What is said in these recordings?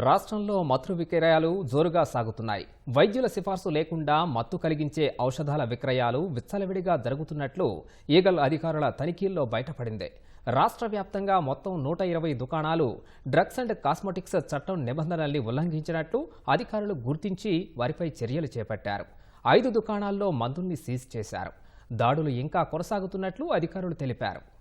రాష్ట్రంలో మత్తు విక్రయాలు జోరుగా సాగుతున్నాయి. వైద్యుల సిఫార్సు లేకుండా మత్తు కలిగించే ఔషధాల విక్రయాలు విచ్చలవిడిగా జరుగుతున్నట్లు ఈగల్ అధికారుల తనిఖీల్లో బయటపడింది. రాష్ట్ర వ్యాప్తంగా మొత్తం నూట ఇరవై దుకాణాలు డ్రగ్స్ అండ్ కాస్మెటిక్స్ చట్టం నిబంధనల్ని ఉల్లంఘించినట్లు అధికారులు గుర్తించి వారిపై చర్యలు చేపట్టారు. ఐదు దుకాణాల్లో మందుల్ని సీజ్ చేశారు. దాడులు ఇంకా కొనసాగుతున్నట్లు అధికారులు తెలిపారు.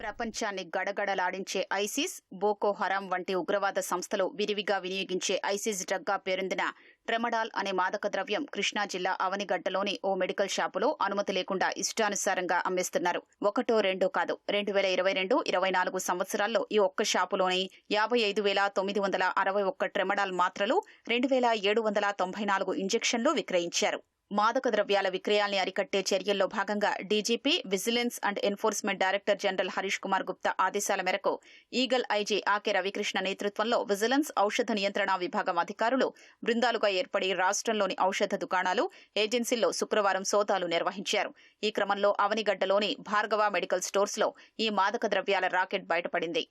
ప్రపంచాన్ని గడగడలాడించే ఐసిస్ బోకో హరాం వంటి ఉగ్రవాద సంస్థలు విరివిగా వినియోగించే ఐసిస్ డ్రగ్గా పేరొందిన ట్రెమడాల్ అనే మాదక ద్రవ్యం కృష్ణా జిల్లా అవనిగడ్డలోని ఓ మెడికల్ షాపులో అనుమతి లేకుండా ఇష్టానుసారంగా అమ్మేస్తున్నారు. ఒకటో రెండో కాదు. రెండు వేల ఇరవై రెండు ఇరవై నాలుగు సంవత్సరాల్లో ఈ ఒక్క షాపులోని యాభై ఐదు వేల తొమ్మిది వందల అరవై ఒక్క ట్రెమడాల్ మాత్రలు రెండు వేల ఏడు వందల తొంభై నాలుగు ఇంజెక్షన్లు విక్రయించారు. మాదక ద్రవ్యాల విక్రయాల్ని అరికట్టే చర్యల్లో భాగంగా DGP vigilance and enforcement director general Harish Kumar Gupta ఆదేశాల మేరకు ఈగల్ ఐజీ ఆకే రవికృష్ణ నేతృత్వంలో విజిలెన్స్ ఔషధ నియంత్రణ విభాగం అధికారులు బృందాలుగా ఏర్పడి రాష్ట్రంలోని ఔషధ దుకాణాలు ఏజెన్సీల్లో శుక్రవారం సోదాలు నిర్వహించారు. ఈ క్రమంలో అవనిగడ్డలోని భార్గవ మెడికల్ స్టోర్స్లో ఈ మాదక ద్రవ్యాల రాకెట్ బయటపడింది.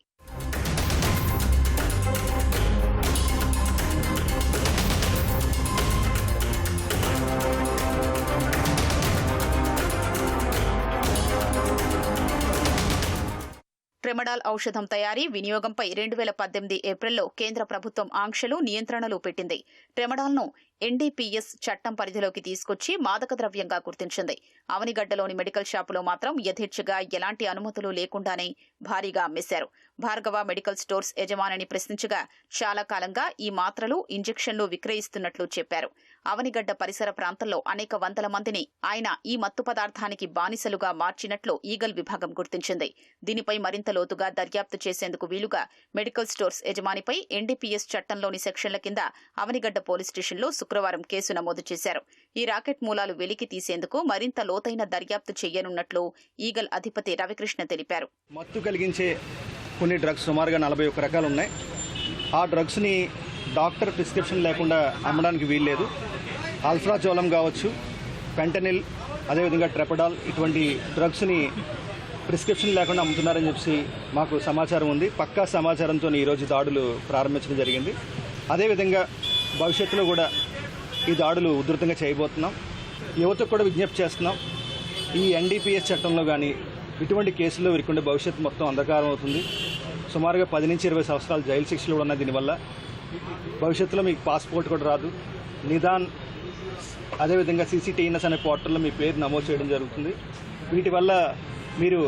ట్రెమడాల్ ఔషధం తయారీ వినియోగంపై రెండు వేల పద్దెనిమిది ఏప్రిల్లో కేంద్ర ప్రభుత్వం ఆంక్షలు నియంత్రణలు పెట్టింది. ట్రెమడాల్ను ఎన్డీపీఎస్ చట్టం పరిధిలోకి తీసుకొచ్చి మాదక ద్రవ్యంగా గుర్తించింది. అవనిగడ్డలోని మెడికల్ షాపులో మాత్రం యథేచ్ఛగా ఎలాంటి అనుమతులు లేకుండానే భారీగా అమ్మేశారు. భార్గవ మెడికల్ స్టోర్స్ యజమానిని ప్రశ్నించగా చాలా కాలంగా ఈ మాత్రలు ఇంజెక్షన్లు విక్రయిస్తున్నట్లు చెప్పారు. అవనిగడ్డ పరిసర ప్రాంతంలో అనేక వందల మందిని ఆయన ఈ మత్తు పదార్థానికి బానిసలుగా మార్చినట్లు ఈగల్ విభాగం గుర్తించింది. దీనిపై మరింత లోతుగా దర్యాప్తు చేసేందుకు వీలుగా మెడికల్ స్టోర్స్ యజమానిపై ఎన్డీపీఎస్ చట్టంలోని సెక్షన్ల కింద అవనిగడ్డ పోలీస్ స్టేషన్లో శుక్రవారం కేసు నమోదు చేశారు. ఈ రాకెట్ మూలాలు వెలికి తీసేందుకు మరింత లోతైన దర్యాప్తు చేయనున్నట్లు ఈగల్ అధిపతి రవికృష్ణ తెలిపారు. మత్తు కలిగించే కొన్ని డ్రగ్స్ సుమారుగా నలభై ఒక్క రకాలు ఉన్నాయి ఆ డ్రగ్స్ని డాక్టర్ ప్రిస్క్రిప్షన్ లేకుండా అమ్మడానికి వీల్లేదు. అల్ఫ్రాజోలం కావచ్చు పెంటనిల్ అదేవిధంగా ట్రెపడాల్ ఇటువంటి డ్రగ్స్ని ప్రిస్క్రిప్షన్ లేకుండా అమ్ముతున్నారని చెప్పి మాకు సమాచారం ఉంది. పక్కా సమాచారంతో ఈరోజు దాడులు ప్రారంభించడం జరిగింది. అదేవిధంగా భవిష్యత్తులో కూడా ఈ దాడులు ఉధృతంగా చేయబోతున్నాం. యువతకు కూడా విజ్ఞప్తి చేస్తున్నాం. ఈ ఎన్డీపీఎస్ చట్టంలో కానీ ఇటువంటి కేసుల్లో వీరికుండే భవిష్యత్తు మొత్తం అంధకారం అవుతుంది. సుమారుగా పది నుంచి ఇరవై సంవత్సరాలు జైలు శిక్షలు కూడా ఉన్నాయి దీనివల్ల. భవిష్యత్తులో మీకు పాస్పోర్ట్ కూడా రాదు. నిదాన్ అదేవిధంగా సీసీటీఎన్ఎస్ అనే పోర్టల్లో మీ పేరు నమోదు చేయడం జరుగుతుంది. వీటి వల్ల మీరు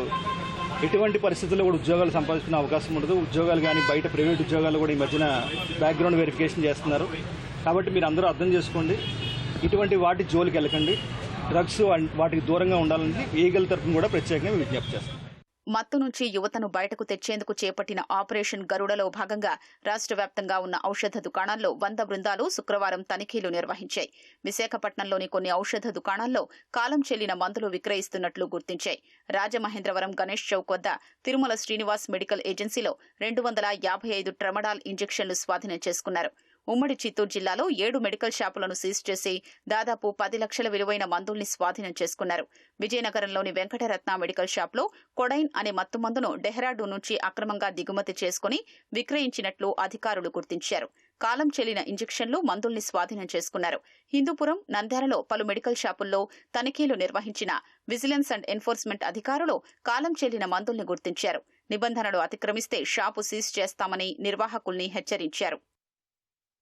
ఎటువంటి పరిస్థితుల్లో కూడా ఉద్యోగాలు సంపాదించుకునే అవకాశం ఉండదు. ఉద్యోగాలు కానీ బయట ప్రైవేట్ ఉద్యోగాలు కూడా ఈ మధ్యన బ్యాక్గ్రౌండ్ వెరిఫికేషన్ చేస్తున్నారు. కాబట్టి మీరు అందరూ అర్థం చేసుకోండి. ఇటువంటి వాటి జోలికి వెళ్ళకండి. డ్రగ్స్ వాటికి దూరంగా ఉండాలని ఈగల తరఫున కూడా ప్రత్యేకంగా విజ్ఞప్తి చేస్తాం. మత్తు నుంచి యువతను బయటకు తెచ్చేందుకు చేపట్టిన ఆపరేషన్ గరుడలో భాగంగా రాష్ట్ర వ్యాప్తంగా ఉన్న ఔషధ దుకాణాల్లో వంద బృందాలు శుక్రవారం తనిఖీలు నిర్వహించాయి. విశాఖపట్నంలోని కొన్ని ఔషధ దుకాణాల్లో కాలం చెల్లిన మందులు విక్రయిస్తున్నట్లు గుర్తించాయి. రాజమహేంద్రవరం గణేష్ చౌక్ వద్ద తిరుమల శ్రీనివాస్ మెడికల్ ఏజెన్సీలో రెండు వందల యాభై ఐదు ట్రమడాల్ ఇంజెక్షన్లు స్వాధీనం చేసుకున్నారు. ఉమ్మడి చిత్తూరు జిల్లాలో ఏడు మెడికల్ షాపులను సీజ్ చేసి దాదాపు పది లక్షల విలువైన మందుల్ని స్వాధీనం చేసుకున్నారు. విజయనగరంలోని వెంకటరత్న మెడికల్ షాప్లో కొడైన్ అనే మత్తు మందును డెహ్రాడూన్ నుంచి అక్రమంగా దిగుమతి చేసుకుని విక్రయించినట్లు అధికారులు గుర్తించారు. కాలం చెల్లిన ఇంజెక్షన్లు మందుల్ని స్వాధీనం చేసుకున్నారు. హిందూపురం నంద్యాలలో పలు మెడికల్ షాపుల్లో తనిఖీలు నిర్వహించిన విజిలెన్స్ అండ్ ఎన్ఫోర్స్మెంట్ అధికారులు కాలం చెల్లిన మందుల్ని గుర్తించారు. నిబంధనలు అతిక్రమిస్తే షాపు సీజ్ చేస్తామని నిర్వాహకుల్ని హెచ్చరించారు.